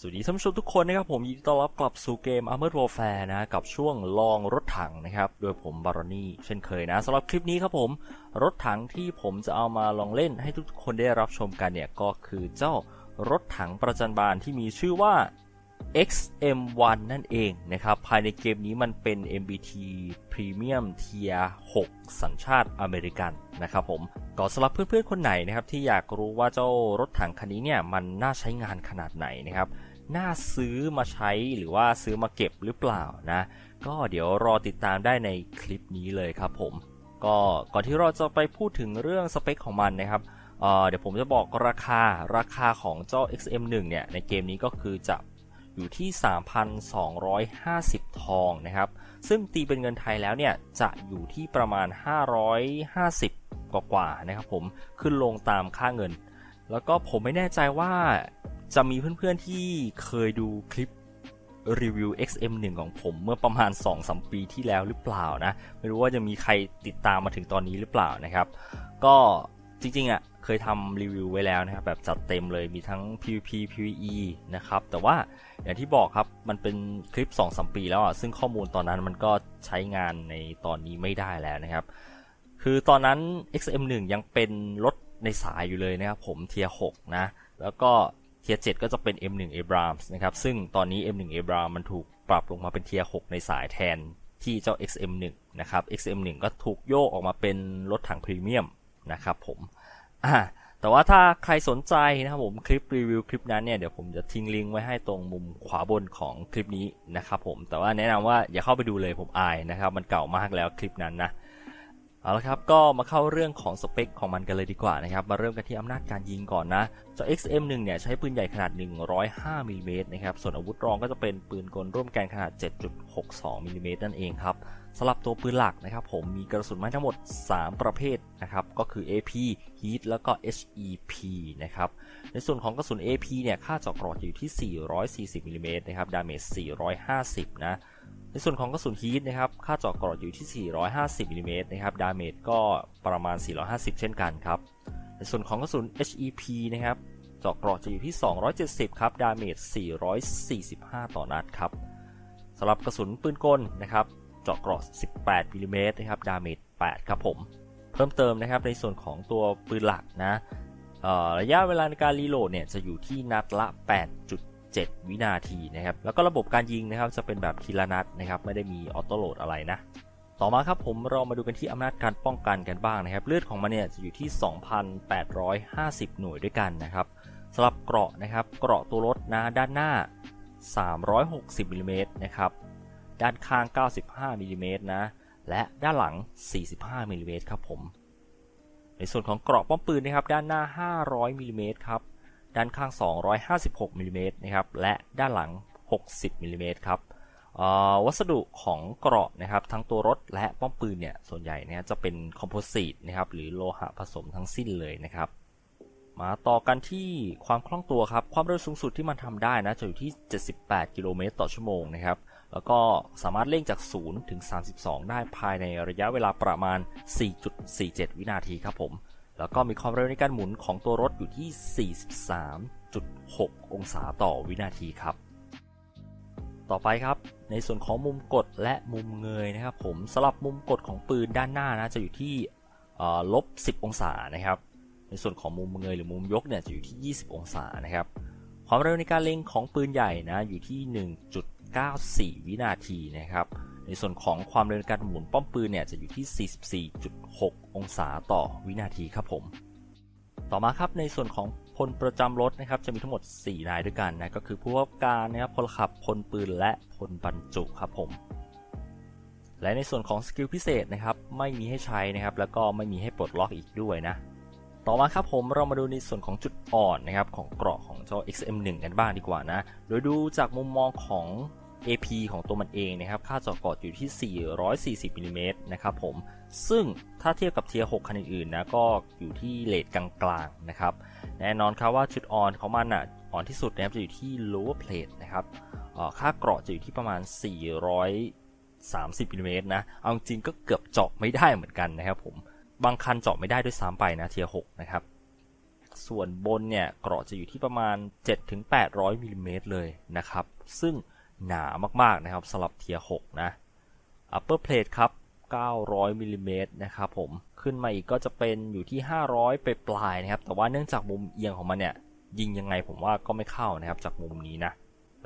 สวัสดีท่านผู้ชมทุกคนนะครับผมยินดีต้อนรับกลับสู่เกม Armored Warfare นะกับช่วงลองรถถังนะครับโดยผมบารอนี่เช่นเคยนะสำหรับคลิปนี้ครับผม รถถังที่ผมจะเอามาลองเล่นให้ทุกคนได้รับชมกันเนี่ย ก็คือเจ้ารถถังประจันบานที่มีชื่อว่า XM1 นั่นเองนะครับ ภายในเกมนี้มันเป็น MBT Premium Tier 6 สัญชาติอเมริกันนะครับผมก็สำหรับเพื่อนๆคนไหนนะครับที่อยากรู้ว่าเจ้ารถถังคันนี้เนี่ยมันน่าใช้งานขนาดไหนนะครับ น่าซื้อมาใช้หรือว่าซื้อมาเก็บหรือเปล่านะ ก็เดี๋ยวรอติดตามได้ในคลิปนี้เลยครับผม ก็ก่อนที่เราจะไปพูดถึงเรื่องสเปคของมันนะครับเเดี๋ยวผมจะบอกราคาราคาของเจ้า XM1 เนี่ยในเกมนี้ก็คือจะอยู่ที่ 3,250 ทองนะครับ ซึ่งตีเป็นเงินไทยแล้วเนี่ยจะอยู่ที่ประมาณ 550 กว่าๆนะครับผมขึ้นลงตามค่าเงิน แล้วก็ผมไม่แน่ใจว่า จะมีเพื่อนๆที่เคยดูคลิปรีวิว XM1 ของผมเมื่อประมาณ 2-3 ปีที่แล้วหรือเปล่านะ ไม่รู้ว่าจะมีใครติดตามมาถึงตอนนี้หรือเปล่านะครับ ก็จริงๆอะเคยทำรีวิวไว้แล้วนะครับ แบบจัดเต็มเลยมีทั้ง PVP PVE นะครับ แต่ว่าอย่างที่บอกครับมันเป็นคลิป 2-3 ปีแล้วอะซึ่งข้อมูลตอนนั้นมันก็ใช้งานในตอนนี้ไม่ได้แล้วนะครับ คือตอนนั้น XM1 ยังเป็นรถในสายอยู่เลยนะครับผมเทียร์6นะแล้วก็ เทียร์7ก็จะเป็น M1 Abrams นะครับ ซึ่งตอนนี้ M1 Abrams มันถูกปรับลงมาเป็นเทียร์6ในสายแทนที่เจ้า XM1 นะครับ XM1 ก็ถูกโยกออกมาเป็นรถถังพรีเมียมนะครับผมอ่าแต่ว่าถ้าใครสนใจนะครับผมคลิปรีวิวคลิปนั้นเนี่ยเดี๋ยวผมจะทิ้งลิงก์ไว้ให้ตรงมุมขวาบนของคลิปนี้นะครับผมแต่ว่าแนะนำว่าอย่าเข้าไปดูเลยผมอายนะครับมันเก่ามากแล้วคลิปนั้นนะ เอาละครับ ก็มาเข้าเรื่องของสเปคของมันกันเลยดีกว่านะครับ มาเริ่มกันที่อำนาจการยิงก่อนนะเจ้า XM1 เนี่ยใช้ปืนใหญ่ขนาด 105มิลลิเมตรนะครับ ส่วนอาวุธรองก็จะเป็นปืนกลร่วมแกนขนาด 7.62มิลลิเมตรนั่นเองครับสำหรับตัวปืนหลักนะครับผมมีกระสุนไม้ทั้งหมด 3 ประเภทนะครับ ก็คือ AP Heat แล้วก็ HEP นะครับ ในส่วนของกระสุน AP เนี่ยค่าเจาะกรอจะอยู่ที่ 440มิลลิเมตรนะครับ ดาเมจ450 นะ ในส่วนของกระสุนฮีทนะครับ ค่าเจาะกรออยู่ที่ 450มิลลิเมตรนะครับ ดาเมจก็ประมาณ 450 เช่นกันครับ ในส่วนของกระสุน HEP นะครับ เจาะกรอจะอยู่ที่ 270 ครับ ดาเมจ 445 ต่อนัดครับสำหรับกระสุนปืนกลนะครับ เจาะกรอ18มิลลิเมตรนะครับ ดาเมจ 8 ครับผม เพิ่มเติมนะครับในส่วนของตัวปืนหลักนะระยะเวลาในการรีโหลดเนี่ยจะอยู่ที่นัดละ 7 วินาทีนะครับ แล้วก็ระบบการยิงนะครับจะเป็นแบบทีละนัดนะครับ ไม่ได้มีออโต้โหลดอะไรนะ ต่อมาครับผมเรามาดูกันที่อำนาจการป้องกันกันบ้างนะครับ เลือดของมันเนี่ยจะอยู่ที่ 2,850 หน่วยด้วยกันนะครับสำหรับเกราะนะครับ เกราะตัวรถนะด้านหน้า 360มิลลิเมตรนะครับ ด้านข้าง 95มิลลิเมตรนะ และด้านหลัง 45มิลลิเมตรครับผม ในส่วนของเกราะป้อมปืนนะครับ ด้านหน้า 500มิลลิเมตรครับ ด้านข้าง 256มิลลิเมตรนะครับและด้านหลัง 60มิลลิเมตรครับวัสดุของเกราะนะครับทั้งตัวรถและป้อมปืนเนี่ยส่วนใหญ่เนี่ยจะเป็นคอมโพสิตนะครับหรือโลหะผสมทั้งสิ้นเลยนะครับมาต่อกันที่ความคล่องตัวครับ ความเร็วสูงสุดที่มันทำได้นะจะอยู่ที่ 78 กิโลเมตรต่อชั่วโมงนะครับ แล้วก็สามารถเร่งจาก 0 ถึง 32 ได้ภายในระยะเวลาประมาณ 4.47 วินาทีครับผม แล้วก็มีความเร็วในการหมุนของตัวรถอยู่ที่ 43.6 องศาต่อวินาทีครับ ต่อไปครับในส่วนของมุมกดและมุมเงยนะครับ ผมสำหรับมุมกดของปืนด้านหน้านะจะอยู่ที่ลบ 10 องศานะครับ ในส่วนของมุมเงยหรือมุมยกเนี่ยจะอยู่ที่ 20 องศานะครับ ความเร็วในการเล็งของปืนใหญ่นะอยู่ที่ 1.94 วินาทีนะครับ ในส่วนของความเร็วในการหมุนป้อมปืนเนี่ยจะอยู่ที่ 44.6 องศาต่อวินาทีครับผม ต่อมาครับในส่วนของพลประจำรถนะครับจะมีทั้งหมด 4 นายด้วยกันนะก็คือผู้ประกอบการนะครับพลขับพลปืนและพลบรรจุครับผม และในส่วนของสกิลพิเศษนะครับไม่มีให้ใช้นะครับแล้วก็ไม่มีให้ปลดล็อกอีกด้วยนะต่อมาครับผมเรามาดูในส่วนของจุดอ่อนนะครับของเกราะของเจ้า XM1 กันบ้างดีกว่านะ โดยดูจากมุมมองของ AP ของตัวมันเองนะครับ ค่าจาะกอดอยู่ที่ 440มิลลิเมตรนะครับผม ซึ่งถ้าเทียบกับเทียร์6คันอื่นๆนะ ก็อยู่ที่เลทกลางๆนะครับ แน่นอนครับว่าจุดอ่อนของมันอะ อ่อนที่สุดนะครับ จะอยู่ที่ lower plate นะครับค่าเกราะจะอยู่ที่ประมาณ 430มิลลิเมตรนะ เอาจริงก็เกือบเจาะไม่ได้เหมือนกันนะครับผม บางคันเจาะไม่ได้ด้วยซ้ำไปนะเทียร์6นะครับส่วนบนเนี่ยเกราะจะอยู่ที่ประมาณ 7-800มิลลิเมตรเลยนะครับ ซึ่ง หนามากๆนะครับสำหรับเทียร์6นะ upper plate ครับ 900มิลลิเมตรนะครับผมขึ้นมาอีกก็จะเป็นอยู่ที่ 500 ไปปลายนะครับ แต่ว่าเนื่องจากมุมเอียงของมันเนี่ย ยิงยังไงผมว่าก็ไม่เข้านะครับจากมุมนี้นะ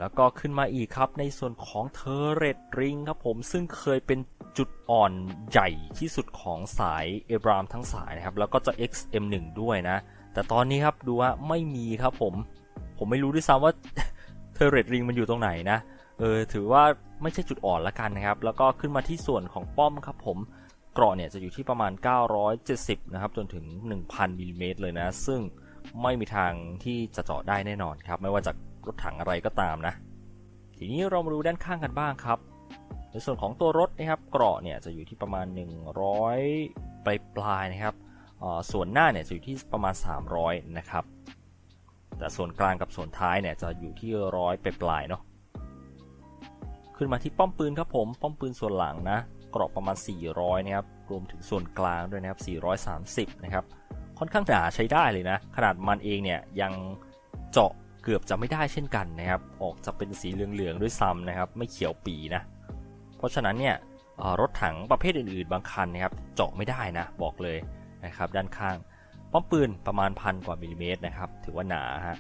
แล้วก็ขึ้นมาอีกครับในส่วนของเทอร์เรตริงครับผมซึ่งเคยเป็นจุดอ่อนใหญ่ที่สุดของสายเอบรามทั้งสายนะครับ แล้วก็จะ XM1 ด้วยนะ แต่ตอนนี้ครับดูว่าไม่มีครับผม ผมไม่รู้ด้วยซ้ำว่าเทอร์เรตริงมันอยู่ตรงไหนนะ เออถือว่าไม่ใช่จุดอ่อนละกันนะครับ แล้วก็ขึ้นมาที่ส่วนของป้อมครับผมเกราะเนี่ยจะอยู่ที่ประมาณ 970 นะครับ จนถึง 1,000มิลลิเมตรเลยนะ ซึ่งไม่มีทางที่จะเจาะได้แน่นอนครับ ไม่ว่าจากรถถังอะไรก็ตามนะ ทีนี้เรามาดูด้านข้างกันบ้างครับ ในส่วนของตัวรถนะครับเกราะเนี่ยจะอยู่ที่ประมาณ 100 ปลายปลายๆนะครับ ส่วนหน้าเนี่ยจะอยู่ที่ประมาณ 300 นะครับ แต่ส่วนกลางกับส่วนท้ายเนี่ยจะอยู่ที่ร้อยปลายปลายๆเนาะ ขึ้นมาที่ป้อมปืนครับผม ป้อมปืนส่วนหลังนะกราะประมาณ 400 นะครับ รวมถึงส่วนกลางด้วยนะครับ 430 นะครับ ค่อนข้างหนาใช้ได้เลยนะ ขนาดมันเองเนี่ยยังเจาะเกือบจะไม่ได้เช่นกันนะครับ ออกจะเป็นสีเหลืองๆด้วยซ้ำนะครับ ไม่เขียวปีนะ เพราะฉะนั้นเนี่ยรถถังประเภทอื่นๆ บางคันนะครับ เจาะไม่ได้นะ บอกเลยนะครับ ด้านข้าง ป้อมปืนประมาณพันกว่ามิลลิเมตรนะครับ ถือว่าหนาฮะ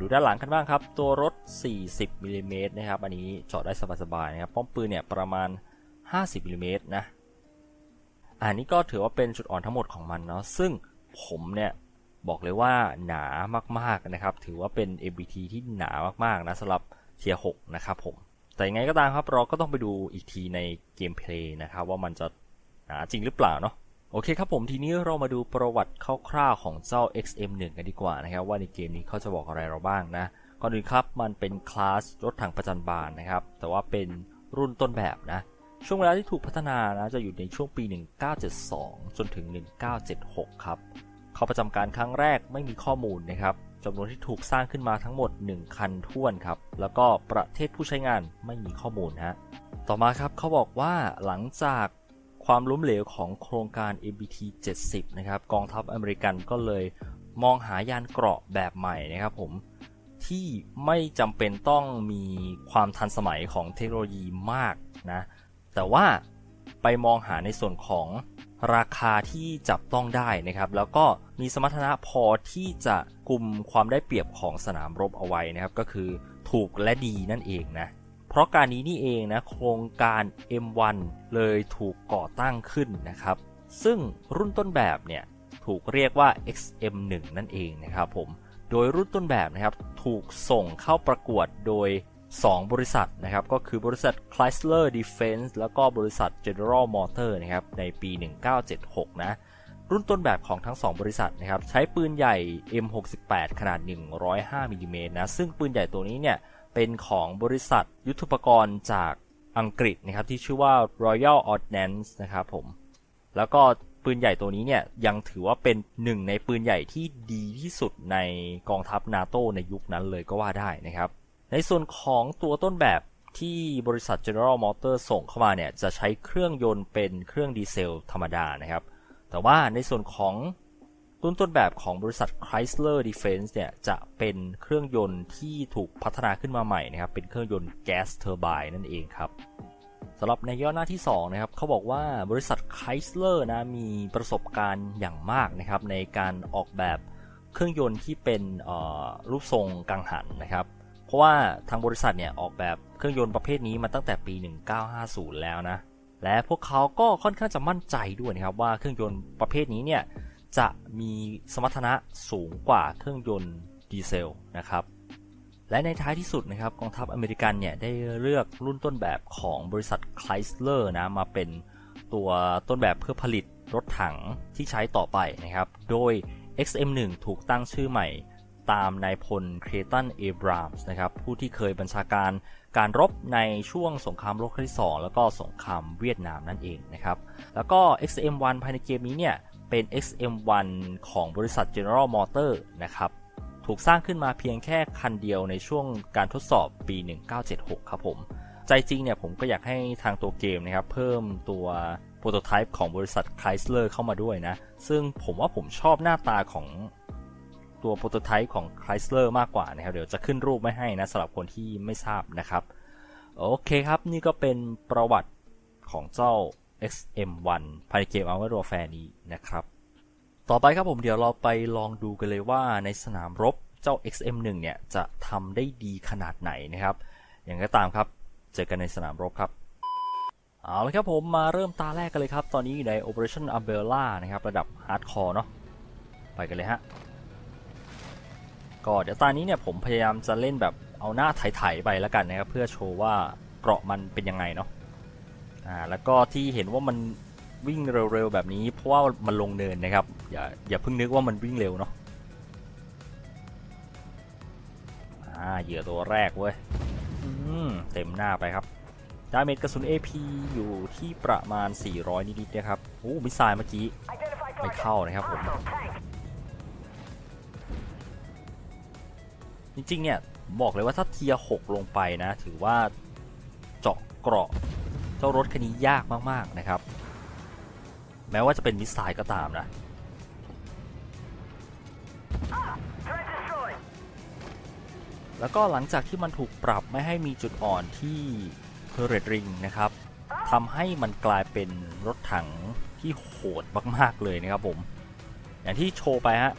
ดูด้านหลังกันบ้างครับ ตัวรถ 40มิลลิเมตรนะครับ อันนี้เจาะได้สบายๆนะครับ ป้อมปืนเนี่ยประมาณ 50มิลลิเมตรนะ อันนี้ก็ถือว่าเป็นจุดอ่อนทั้งหมดของมันเนาะ ซึ่งผมเนี่ยบอกเลยว่าหนามากๆนะครับ ถือว่าเป็น MBT ที่หนามากๆนะสำหรับเทียร์6นะครับผม แต่ยังไงก็ตามครับเราก็ต้องไปดูอีกทีในเกมเพลย์นะครับว่ามันจะหนาจริงหรือเปล่าเนาะ โอเคครับผมทีนี้เรามาดูประวัติคร่าวๆของเจ้า XM1 กันดีกว่านะครับ ว่าในเกมนี้เขาจะบอกอะไรเราบ้างนะก่อนอื่นครับมันเป็นคลาสรถถังประจันบานนะครับ แต่ว่าเป็นรุ่นต้นแบบนะ ช่วงเวลาที่ถูกพัฒนานะจะอยู่ในช่วงปี 1972 จนถึง 1976 ครับ เข้าประจำการครั้งแรกไม่มีข้อมูลนะครับจำนวนที่ถูกสร้างขึ้นมาทั้งหมด 1 คันท้วนครับ แล้วก็ประเทศผู้ใช้งานไม่มีข้อมูลฮะ ต่อมาครับเขาบอกว่าหลังจาก ความล้มเหลวของโครงการ MBT 70 นะครับ กองทัพอเมริกันก็เลยมองหายานเกราะแบบใหม่นะครับผมที่ไม่จำเป็นต้องมีความทันสมัยของเทคโนโลยีมากนะ แต่ว่าไปมองหาในส่วนของราคาที่จับต้องได้นะครับ แล้วก็มีสมรรถนะพอที่จะกลุ่มความได้เปรียบของสนามรบเอาไว้นะครับ ก็คือถูกและดีนั่นเองนะ ราะการนี้นี่เองนะโครงการ M1 เลยถูกก่อตั้งขึ้นนะครับ ซึ่งรุ่นต้นแบบเนี่ยถูกเรียกว่า XM1 นั่นเองนะครับผม โดยรุ่นต้นแบบนะครับถูกส่งเข้าประกวดโดย 2 บริษัทนะครับ ก็คือบริษัท Chrysler Defense แล้วก็บริษัท General Motor นะครับในปี 1976 นะ รุ่นต้นแบบของทั้ง 2 บริษัทนะครับ ใช้ปืนใหญ่ M68 ขนาด 105มิลลิเมตรนะ ซึ่งปืนใหญ่ตัวนี้เนี่ย เป็นของบริษัทยุทโธปกรณ์จากอังกฤษนะครับที่ชื่อว่า Royal Ordnance นะครับผมแล้วก็ปืนใหญ่ตัวนี้เนี่ยยังถือว่าเป็นหนึ่งในปืนใหญ่ที่ดีที่สุดในกองทัพนาโตในยุคนั้นเลยก็ว่าได้นะครับ ในส่วนของตัวต้นแบบที่บริษัท General Motors ส่งเข้ามาเนี่ยจะใช้เครื่องยนต์เป็นเครื่องดีเซลธรรมดานะครับ แต่ว่าในส่วนของ รุ่นต้นแบบของบริษัท Chrysler Defense เนี่ยจะเป็นเครื่องยนต์ที่ถูกพัฒนาขึ้นมาใหม่นะครับ เป็นเครื่องยนต์แก๊สเทอร์ไบน์นั่นเองครับสำหรับในย่อหน้าที่ 2 นะครับเขาบอกว่าบริษัท Chrysler นะมีประสบการณ์อย่างมากนะครับ ในการออกแบบเครื่องยนต์ที่เป็นรูปทรงกังหันนะครับ เพราะว่าทางบริษัทเนี่ยออกแบบเครื่องยนต์ประเภทนี้มาตั้งแต่ปี 1950 แล้วนะและพวกเขาก็ค่อนข้างจะมั่นใจด้วยนะครับว่าเครื่องยนต์ประเภทนี้เนี่ย จะมีสมรรถนะสูงกว่าเครื่องยนต์ดีเซลนะครับ และในท้ายที่สุดนะครับกองทัพอเมริกันเนี่ยได้เลือกรุ่นต้นแบบของบริษัท Chrysler นะมาเป็นตัวต้นแบบเพื่อผลิตรถถังที่ใช้ต่อไปนะครับ โดย XM1 ถูกตั้งชื่อใหม่ตามนายพลเครตันเอบรามส์นะครับผู้ที่เคยบัญชาการการรบในช่วงสงครามโลกครั้งที่ 2 แล้วก็สงครามเวียดนามนั่นเองนะครับ แล้วก็ XM1 ภายในเกมนี้เนี่ย เป็น XM1 ของบริษัท General Motor นะครับ ถูกสร้างขึ้นมาเพียงแค่คันเดียวในช่วงการทดสอบปี 1976 ครับผม ใจจริงเนี่ยผมก็อยากให้ทางตัวเกมนะครับ เพิ่มตัวโปรโตไทป์ของบริษัท Chrysler เข้ามาด้วยนะ ซึ่งผมว่าผมชอบหน้าตาของตัวโปรโตไทป์ของ Chrysler มากกว่านะครับ เดี๋ยวจะขึ้นรูปไม่ให้นะสำหรับคนที่ไม่ทราบนะครับ โอเคครับ นี่ก็เป็นประวัติของเจ้า XM1 ภายในเกม Armored Warfare นี้นะครับ ต่อไปครับผมเดี๋ยวเราไปลองดูกันเลยว่าในสนามรบเจ้า XM1 เนี่ยจะทำได้ดีขนาดไหนนะครับ อย่างก็ตามครับเจอกันในสนามรบครับเอาละครับผมมาเริ่มตาแรกกันเลยครับ ตอนนี้อยู่ใน Operation Umbrella นะครับ ระดับ Hardcore เนาะไปกันเลยฮะก็เดี๋ยวตอนนี้เนี่ยผมพยายามจะเล่นแบบเอาหน้าไถๆไปแล้วกันนะครับ เพื่อโชว์ว่าเกราะมันเป็นยังไงเนาะ อ่าแล้วก็ที่เห็นว่ามันวิ่งเร็วๆแบบนี้ เพราะว่ามันลงเนินนะครับ อย่าอย่าเพิ่งนึกว่ามันวิ่งเร็วเนาะอ่าเหยื่อตัวแรกเว้ยอืมเต็มหน้าไปครับดาเมจกระสุน AP อยู่ที่ประมาณ 400 นิดๆนะครับโอ้มิสไซล์เมื่อกี้ ไม่เข้านะครับผม จริงๆเนี่ย บอกเลยว่าถ้าเทียร์6ลงไปนะ ถือว่าเจาะเกราะ เจ้ารถคันนี้ยากมากๆนะครับ แม้ว่าจะเป็นมิสไซล์ก็ตามนะแล้วก็หลังจากที่มันถูกปรับไม่ให้มีจุดอ่อนที่เพอร์เรตริงนะครับทำให้มันกลายเป็นรถถังที่โหดมากๆเลยนะครับผม อย่างที่โชว์ไปฮะ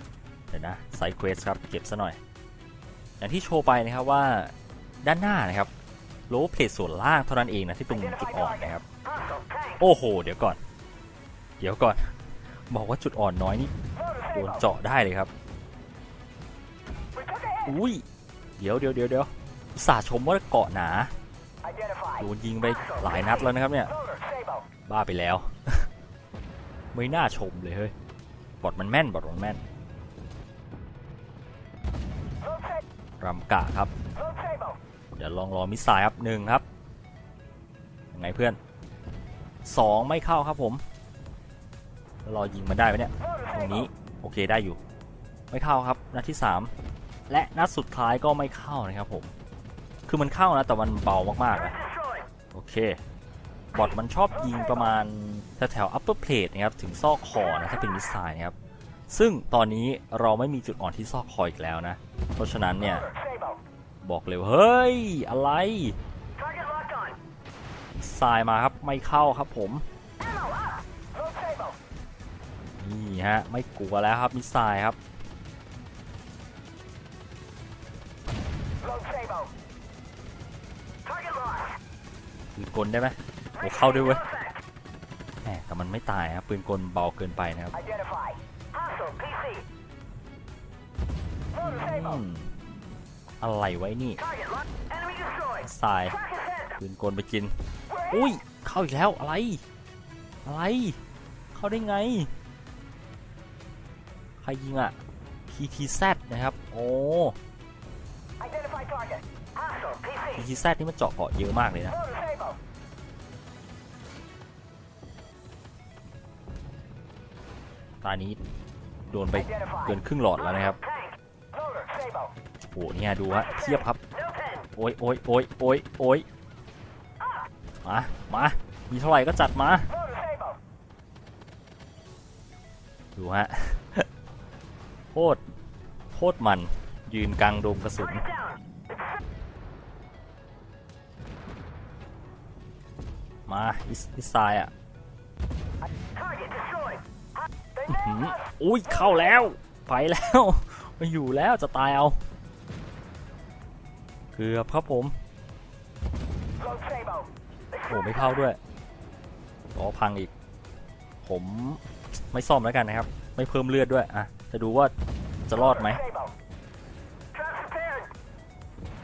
เดี๋ยวนะไซเควสครับ เก็บซะหน่อย อย่างที่โชว์ไปนะครับว่าด้านหน้านะครับ โลเพลทส่วนล่างเท่านั้นเองนะที่เป็นจุดอ่อนนะครับ โอ้โห เดี๋ยวก่อน เดี๋ยวก่อน บอกว่าจุดอ่อนน้อยนี่โดนเจาะได้เลยครับ อุ้ย เดี๋ยวเดี๋ยวเดี๋ยวเดี๋ยวสาชมว่าเกาะหนา โดนยิงไปหลายนัดแล้วนะครับเนี่ย บ้าไปแล้ว ไม่น่าชมเลยเฮ้ย บอดมันแม่นบอดมันแม่นรำกะครับ เดี๋ยวลองรอมิสไซล์ครับหนึ่งครับยังไงเพื่อนสองไม่เข้าครับผมล้วรอยิงมันได้ไหมเนี่ยตรงนี้โอเคได้อยู่ ไม่เข้าครับนัดที่ 3 และนัดสุดท้ายก็ไม่เข้านะครับผมคือมันเข้านะแต่มันเบามากๆนะโอเคบอทมันชอบยิงประมาณแถวๆ upper plate นะครับถึงซอกคอนะถ้าเป็นมิสไซล์นะครับซึ่งตอนนี้เราไม่มีจุดอ่อนที่ซอกคออีกแล้วนะ เพราะฉะนั้นเนี่ย บอกเลยว่าเฮ้ย อะไรมิสไซล์มาครับไม่เข้าครับผม นี่ฮะ ไม่กลัวแล้วครับมิสไซล์ครับ ปืนกลได้ไหมโอ้เข้าด้วยเว้ยแหมแต่มันไม่ตายครับปืนกลเบาเกินไปนะครับ อืมอะไรไว้นี่ทรายปืนกลไปกิน อุ้ย เข้าอีกแล้วอะไร อะไร เข้าได้ไง ใครยิงอะ PTZ นะครับ โอ้ PTZ นี่มันเจาะเกาะเยอะมากเลยนะตอนนี้โดนไปเกินครึ่งหลอดแล้วนะครับโอ้โหเนี่ยดูฮะเทียบครับ โอ้ยโอ้ยโอ้ยโอ้ยโอ้ยมา มา มีเท่าไหร่ก็จัดมา ดูฮะโคตรโคตรมัน ยืนกลางโดมกระสุนมาอิสอิสไซอะอุ้ยเข้าแล้ว ไปแล้วไม่อยู่แล้วจะตายเอา เกือบครับผม โอ้ไม่เข้าด้วยล้อพังอีก ผมไม่ซ่อมแล้วกันนะครับ ไม่เพิ่มเลือดด้วยอะจะดูว่าจะรอดไหม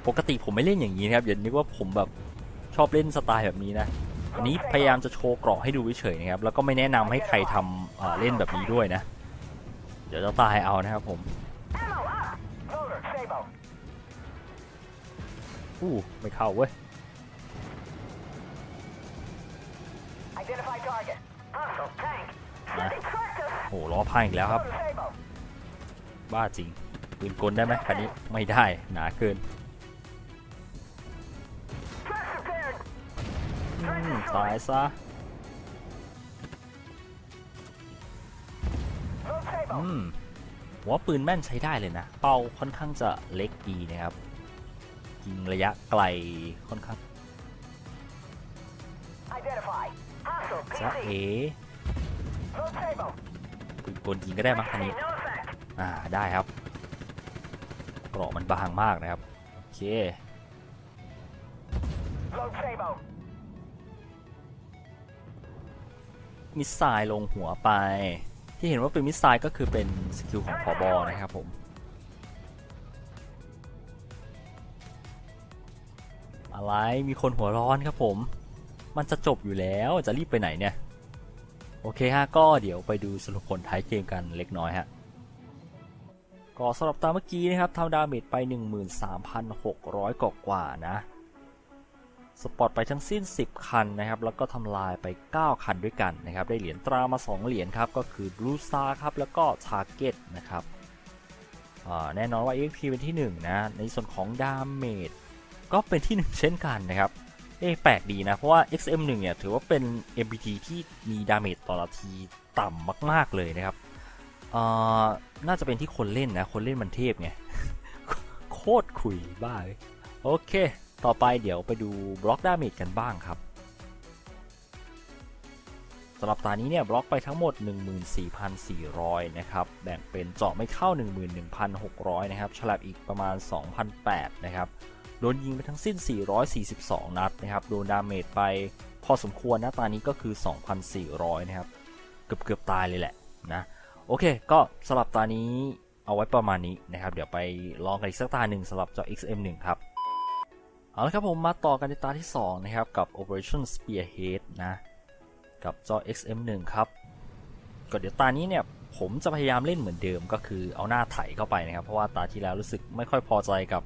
ปกติผมไม่เล่นอย่างนี้นะครับอย่านึกว่าผมแบบชอบเล่นสไตล์แบบนี้นะอันนี้พยายามจะโชว์เกราะให้ดูเฉยๆนะครับแล้วก็ไม่แนะนำให้ใครทำเล่นแบบนี้ด้วยนะ เดี๋ยวจะตายเอานะครับผม อู้ไม่เข้าเว้ยมาโอ้ล้อพังอีกแล้วครับ บ้าจริงปืนกลได้ไหมคันนี้ไม่ได้หนาเกินอืมตายซะอืมหัวปืนแม่นใช้ได้เลยนะ เป้าค่อนข้างจะเล็กดีนะครับ ยิงระยะไกลค่อนข้าง Identify. Hostile จะ PC. เอ Low table. ปืนกลยิงก็ได้มั้งคันนี้ No effect. อ่าได้ครับ เกราะมันบางมากนะครับ โอเค Low table. มิสไซล์ลงหัวไป ที่เห็นว่าเป็นมิสไซล์ก็คือเป็นสกิลของผอบอนะครับผม อะไรมีคนหัวร้อนครับผม มันจะจบอยู่แล้วจะรีบไปไหนเนี่ย โอเคฮะก็เดี๋ยวไปดูสรุปผลท้ายเกมกันเล็กน้อยฮะก็สำหรับตามเมื่อกี้นะครับทำดาเมจไป 13,600 กว่ากว่านะ สปอตไปทั้งสิ้น 10 คันนะครับ แล้วก็ทำลายไป 9 คันด้วยกันนะครับ ได้เหรียญตรามา 2 เหรียญครับ ก็คือ Blue Star ครับ แล้วก็ Target นะครับแน่นอนว่า EXP เป็นที่ 1 นะ ในส่วนของดาเมจ ก็เป็นที่1เช่นกันนะครับ เอ๊แปลกดีนะ เพราะว่า XM1 เนี่ยถือว่าเป็น MPT ที่มีดาเมจต่อนาทีต่ำมาก ๆเลยนะครับอ่าน่าจะเป็นที่คนเล่นนะ คนเล่นมันเทพไง โคตรคุยบ้าเลยโอเค ต่อไปเดี๋ยวไปดูบล็อกดาเมจกันบ้างครับสำหรับตานี้เนี่ยบล็อกไปทั้งหมด 14,400 นะครับ แบ่งเป็นเจาะไม่เข้า 11,600 นะครับ ฉลับอีกประมาณ2,008นะครับ โดนยิงไปทั้งสิ้น 442 นัดนะครับโดนดาเมจไปพอสมควรนะตานี้ก็คือ 2,400 นะครับ เกือบเกือบตายเลยแหละนะโอเค ก็สำหรับตานี้เอาไว้ประมาณนี้นะครับ เดี๋ยวไปลองกันอีกสักตาหนึ่งสำหรับจาะ XM1 ครับ เอาละครับผมมาต่อกันในตาที่ 2 นะครับ กับ Operation Spearhead นะ กับจอ XM1 ครับก็เดี๋ยวตานี้เนี่ยผมจะพยายามเล่นเหมือนเดิมก็คือเอาหน้าไถเข้าไปนะครับ เพราะว่าตาที่แล้วรู้สึกไม่ค่อยพอใจกับ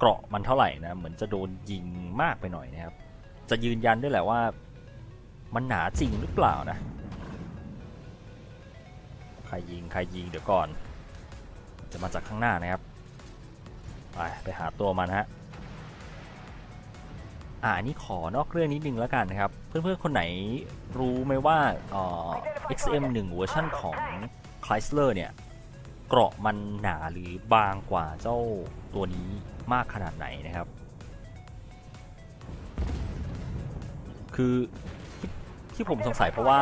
เกราะมันเท่าไหร่นะเหมือนจะโดนยิงมากไปหน่อยนะครับ จะยืนยันด้วยแหละว่ามันหนาจริงหรือเปล่านะ ใครยิงใครยิงเดี๋ยวก่อน จะมาจากข้างหน้านะครับ ไปไปหาตัวมันฮะอ่านนี้ขอนอกเรื่องนิดนึงแล้วกันนะครับ เพื่อนๆ คนไหนรู้ไหมว่าเอ่อ XM1 เวอร์ชันของ Chrysler เนี่ย เกราะมันหนาหรือบางกว่าเจ้าตัวนี้ มากขนาดไหนนะครับ คือที่ที่ผมสงสัยเพราะว่า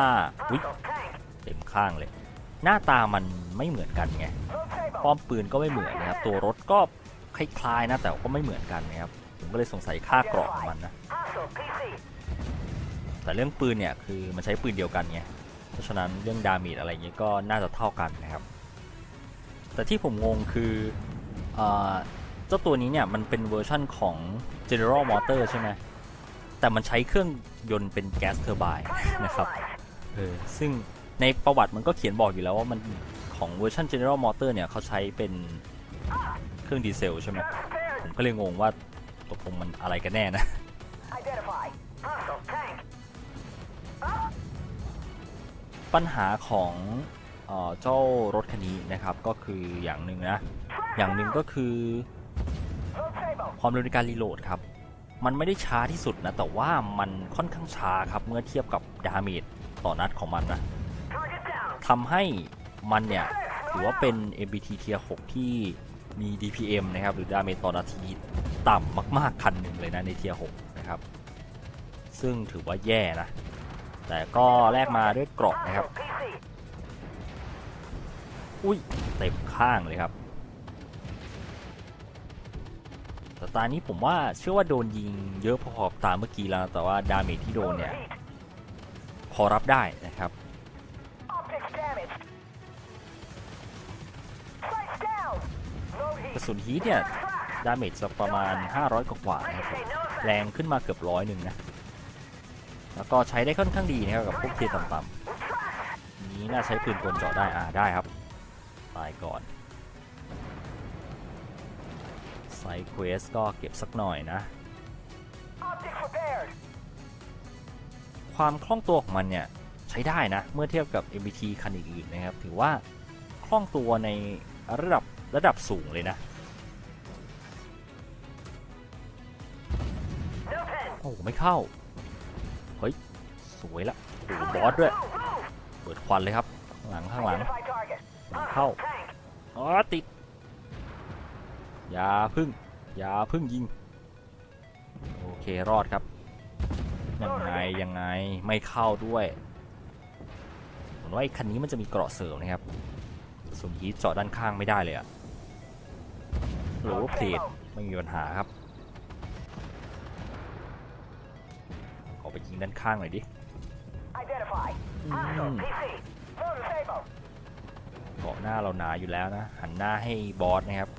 เต็มข้างเลย หน้าตามันไม่เหมือนกันไงป้อมปืนก็ไม่เหมือนนะครับ ตัวรถก็คล้ายๆนะแต่ก็ไม่เหมือนกันนะครับ ผมก็เลยสงสัยค่าเกราะของมันนะแต่เรื่องปืนเนี่ยคือมันใช้ปืนเดียวกันไงเพราะฉะนั้นเรื่องดาเมจอะไรเงี้ยก็น่าจะเท่ากันนะครับ แต่ที่ผมงงคืออ เจ้าตัวนี้เนี่ยมันเป็นเวอร์ชั่นของ General Motor ใช่ไหมแต่มันใช้เครื่องยนต์เป็นแก๊สเทอร์ไบน์นะครับเออซึ่งในประวัติมันก็เขียนบอกอยู่แล้วว่ามันของเวอร์ชัน General Motor เนี่ยเขาใช้เป็นเครื่องดีเซลใช่ไหมผมก็เลยงงว่าตกลงมันอะไรกันแน่นะปัญหาของเออจ้ารถคันนี้นะครับก็คืออย่างหนึ่งนะ อย่างหนึ่งก็คือ ความเร็วในการรีโหลดครับ มันไม่ได้ช้าที่สุดนะ แต่ว่ามันค่อนข้างช้าครับ เมื่อเทียบกับดาเมจต่อนัดของมันนะทำให้มันเนี่ย ถือว่าเป็น MBT Tier 6ที่มี DPM นะครับ หรือดาเมจต่อนาทีต่ำมาก ๆ คันหนึ่งเลยนะใน Tier 6นะครับ ซึ่งถือว่าแย่นะ แต่ก็แลกมาด้วยเกราะนะครับ อุ้ยเต็มข้างเลยครับ ต่ตานี้ผมว่าเชื่อว่าโดนยิงเยอะพอๆกับตาเมื่อกี้แล้ว แต่ว่าดาเมจที่โดนเนี่ย Heat. พอรับได้นะครับ Optics damaged. Sights down. Low กระ heat. สุนฮีทเนี่ย Track. ดาเมจจะประมาณ 500 กว่าๆนะครับผม Say no effect. แรงขึ้นมาเกือบร้อยหนึ่งนะ แล้วก็ใช้ได้ค่อนข้างดีนะครับกับพวกเทียร์ต่ำๆนี้น่าใช้ปืนกลเจาะได้อ่าได้ครับ ตายก่อน ไซเควสก็เก็บสักหน่อยนะ Optics repaired. ความคล่องตัวของมันเนี่ย ใช้ได้นะ เมื่อเทียบกับ MBT คันอื่นๆนะครับ ถือว่าคล่องตัวในระดับระดับสูงเลยนะ No pen. โอ้โหไม่เข้า เฮ้ย สวยละโอ้โหบอสด้วย Move, move. เปิดควันเลยครับข้างหลังข้างหลัง Identify target. Help. Hostile tank. อ๋อติด อย่าพึ่ง อย่าพึ่งยิง โอเครอดครับ ยังไง ยังไง ไม่เข้าด้วยเหมือนว่าไอ้คันนี้มันจะมีเกราะเสริมนะครับส่วนฮีทเจาะด้านข้างไม่ได้เลยอะหรือว่าเพลทไม่มีปัญหาครับ ขอไปยิงด้านข้างหน่อยดิ Identify. Hostile. PC. Loader Sabo. เกาะหน้าเราหนาอยู่แล้วนะ หันหน้าให้บอสนะครับต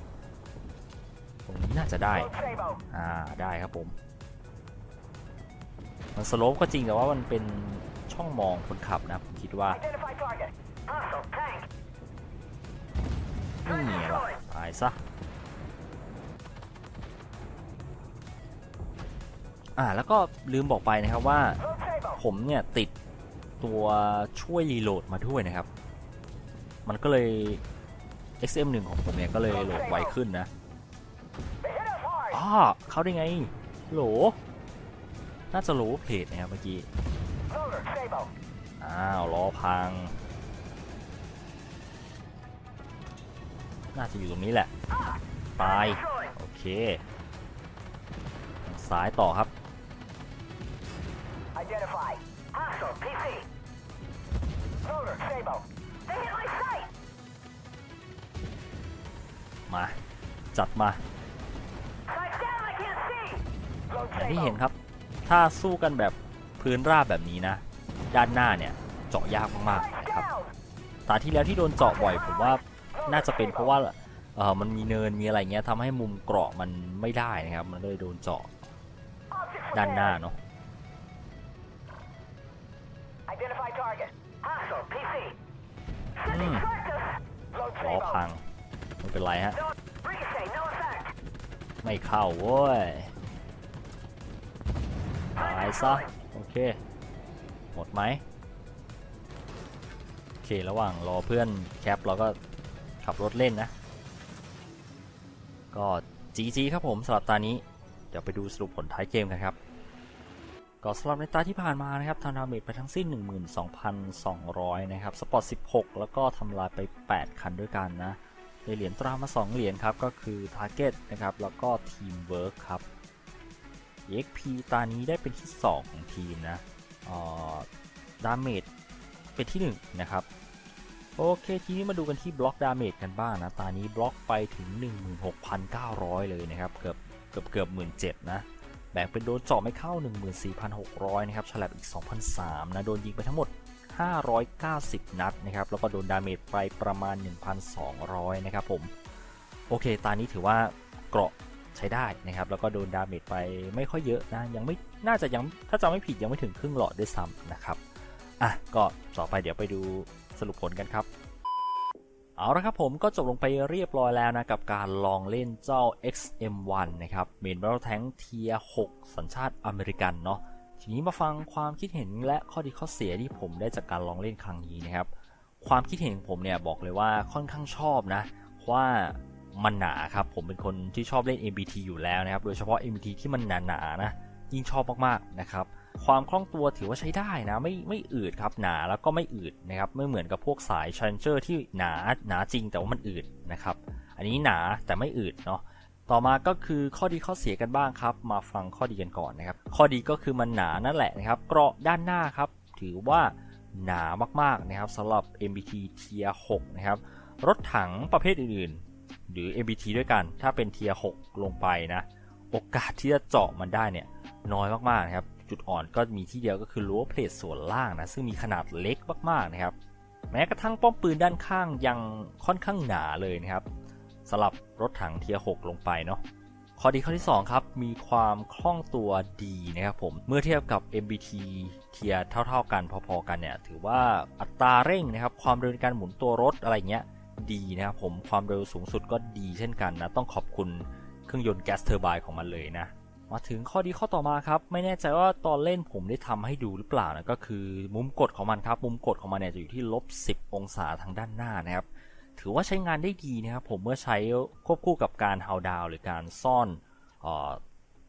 รง น่าจะได้ อ่า ได้ครับผม มันสโลปก็จริงแต่ว่ามันเป็นช่องมองคนขับนะ ผมคิดว่า Identify target. Hostile. Tank. นี่ไงล่ะตายซะ อ่า แล้วก็ลืมบอกไปนะครับว่า ผมเนี่ยติดตัวช่วยรีโหลดมาด้วยนะครับ มันก็เลย XM1 ของผมเนี่ยก็เลยโหลดไวขึ้นนะ เข้าได้ไง โหล น่าจะโหลเพจนะครับเมื่อกี้ Loader Sabo. อ้าวล้อพัง น่าจะอยู่ตรงนี้แหละ ตาย Destroyed. โอเคทางซ้ายต่อครับ Identify. Hostile. PC. Loader Sabo. They hit my sight. มา จัดมา อย่างที่เห็น Sabo. ครับ ถ้าสู้กันแบบพื้นราบแบบนี้นะ ด้านหน้าเนี่ยเจาะยากมากๆ Sights นะครับ down. ตาที่แล้วที่โดนเจาะบ่อยผมว่าน่าจะเป็นเพราะว่าเออมันมีเนินมีอะไรเงี้ยทำให้มุมเกราะมันไม่ได้นะครับ มันเลยโดนเจาะ Object for ด้านหน้า bear. เนาะ Identify target. Hostile. PC. Hmm. Sending tractors. Load ล้อ Sabo. พังไม่เป็นไรฮะ No. Ricochet. No effect. ไม่เข้าเว้ย ตายซะ โอเค หมดไหมโอเค ระหว่างรอเพื่อนแคปเราก็ขับรถเล่นนะ ก็ GG ครับผมสำหรับตานี้ เดี๋ยวไปดูสรุปผลท้ายเกมกันครับก็สำหรับในตาที่ผ่านมานะครับทำดาเมจไปทั้งสิ้น 12,200 นะครับ สปอร์ต 16 แล้วก็ทำลายไป 8 คันด้วยกันนะได้เหรียญตรามา 2 เหรียญครับ ก็คือ Target นะครับ แล้วก็ Teamwork ครับ EXP ตานี้ได้เป็นที่ 2 ของทีมนะดาเมจเป็นที่ 1 นะครับ โอเค ทีนี้มาดูกันที่บล็อกดาเมจกันบ้างนะ ตานี้บล็อกไปถึง 16,900 เลยนะครับ เกือบเกือบเกือบ17,000นะ แบ่งเป็นโดนเจาะไม่เข้า 14,600 นะครับ ฉลับอีก 2,003นะ โดนยิงไปทั้งหมด 590 นัดนะครับ แล้วก็โดนดาเมจไปประมาณ 1,200 นะครับผม โอเค ตานี้ถือว่าเกราะ ช้ได้นะครับ แล้วก็โดนดาเมจไปไม่ค่อยเยอะนะ ยังไม่น่าจะยังถ้าจำไม่ผิดยังไม่ถึงครึ่งหลอดด้วยซ้ำนะครับ อะ ก็ต่อไปเดี๋ยวไปดูสรุปผลกันครับ เอาละครับผมก็จบลงไปเรียบร้อยแล้วนะ กับการลองเล่นเจ้า XM1 นะครับเมน Battle Tank เทีย6สัญชาติอเมริกันเนาะทีนี้มาฟังความคิดเห็นและข้อดีข้อเสียที่ผมได้จากการลองเล่นครั้งนี้นะครับ ความคิดเห็นของผมเนี่ยบอกเลยว่าค่อนข้างชอบนะเพราะว่า มันหนาครับ ผมเป็นคนที่ชอบเล่น MBT อยู่แล้วนะครับ โดยเฉพาะ MBT ที่มันหนาๆนะยิ่งชอบมากๆนะครับ ความคล่องตัวถือว่าใช้ได้นะ ไม่ไม่อืดครับหนาแล้วก็ไม่อืดนะครับ ไม่เหมือนกับพวกสาย Challenger ที่หนาหนาจริงแต่ว่ามันอืดนะครับ อันนี้หนาแต่ไม่อืดเนาะต่อมาก็คือข้อดีข้อเสียกันบ้างครับ มาฟังข้อดีกันก่อนนะครับ ข้อดีก็คือมันหนานั่นแหละนะครับ เกราะด้านหน้าครับ ถือว่าหนามากๆนะครับสำหรับ MBT Tier 6นะครับ รถถังประเภทอื่น หรือ MBT ด้วยกัน ถ้าเป็น Tier 6ลงไปนะ โอกาสที่จะเจาะมันได้เนี่ยน้อยมากๆนะครับ จุดอ่อนก็มีที่เดียวก็คือรั้วเพลทส่วนล่างนะ ซึ่งมีขนาดเล็กมากๆนะครับ แม้กระทั่งป้อมปืนด้านข้างยังค่อนข้างหนาเลยนะครับสำหรับรถถังเทียร์6ลงไปเนาะข้อดีข้อที่ 2 ครับ มีความคล่องตัวดีนะครับผม เมื่อเทียบกับ MBT เทียร์เท่า ๆ กันพอๆกันเนี่ย ถือว่าอัตราเร่งนะครับ ความเร็วในการหมุนตัวรถอะไรเงี้ย ดีนะครับผมความเร็วสูงสุดก็ดีเช่นกันนะ ต้องขอบคุณเครื่องยนต์แก๊สเทอร์ไบน์ของมันเลยนะ มาถึงข้อดีข้อต่อมาครับ ไม่แน่ใจว่าตอนเล่นผมได้ทำให้ดูหรือเปล่านะก็คือมุมกดของมันครับ มุมกดของมันเนี่ยจะอยู่ที่ลบ10 องศาทางด้านหน้านะครับ ถือว่าใช้งานได้ดีนะครับผมเมื่อใช้ควบคู่กับการเฮาดาวหรือการซ่อน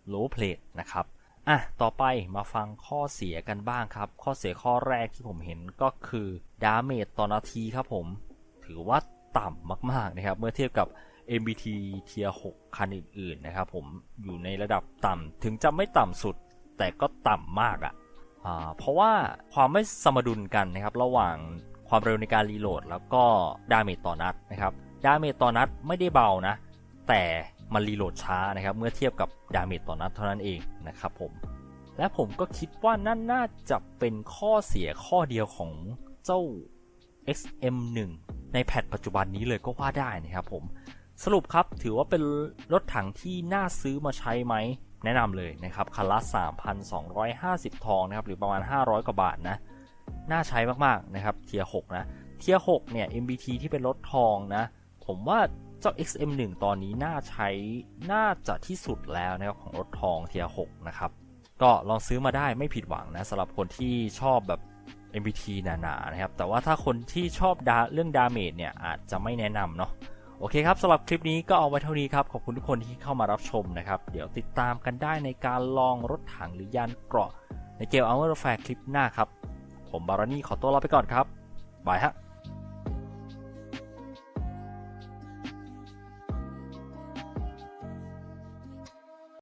โลเพลทนะครับอะ ต่อไปมาฟังข้อเสียกันบ้างครับ ข้อเสียข้อแรกที่ผมเห็นก็คือดาเมจต่อนาทีครับผม ถือว่า ต่ำมากๆนะครับ เมื่อเทียบกับ MBT เทีย6คันอื่นๆนะครับ ผมอยู่ในระดับต่ำถึงจะไม่ต่ำสุด แต่ก็ต่ำมากอะ่ะเพราะว่าความไม่สมดุลกันนะครับ ระหว่างความเร็วในการรีโหลด แล้วก็ดาเมจต่อนัดนะครับดาเมจต่อนัดไม่ได้เบานะ แต่มันรีโหลดช้านะครับ เมื่อเทียบกับดาเมจต่อนัดเท่านั้นเองนะครับผมและผมก็คิดว่านั่นน่าจะเป็นข้อเสียข้อเดียวของเจ้า XM1 ในแพทปัจจุบันนี้เลยก็ว่าได้นะครับผม สรุปครับถือว่าเป็นรถถังที่น่าซื้อมาใช้ไหมแนะนำเลยนะครับคันละ 3,250 ทองนะครับหรือประมาณ 500 กว่าบาทนะน่าใช้มากๆนะครับเทีย6นะเทีย6เนี่ย MBT ที่เป็นรถทองนะ ผมว่าเจ้า XM1 ตอนนี้น่าใช้น่าจะที่สุดแล้วนะครับของรถทองเทีย6นะครับก็ลองซื้อมาได้ไม่ผิดหวังนะสำหรับคนที่ชอบแบบ MBT หนาๆนะครับ แต่ว่าถ้าคนที่ชอบดาเรื่องดาเมจเนี่ยอาจจะไม่แนะนำเนาะโอเคครับสำหรับคลิปนี้ก็เอาไว้เท่านี้ครับ ขอบคุณทุกคนที่เข้ามารับชมนะครับ เดี๋ยวติดตามกันได้ในการลองรถถังหรือยานเกราะ ในเกม Armor Warfare คลิปหน้าครับ ผมบารอนี่ขอตัวลาไปก่อนครับบายฮะ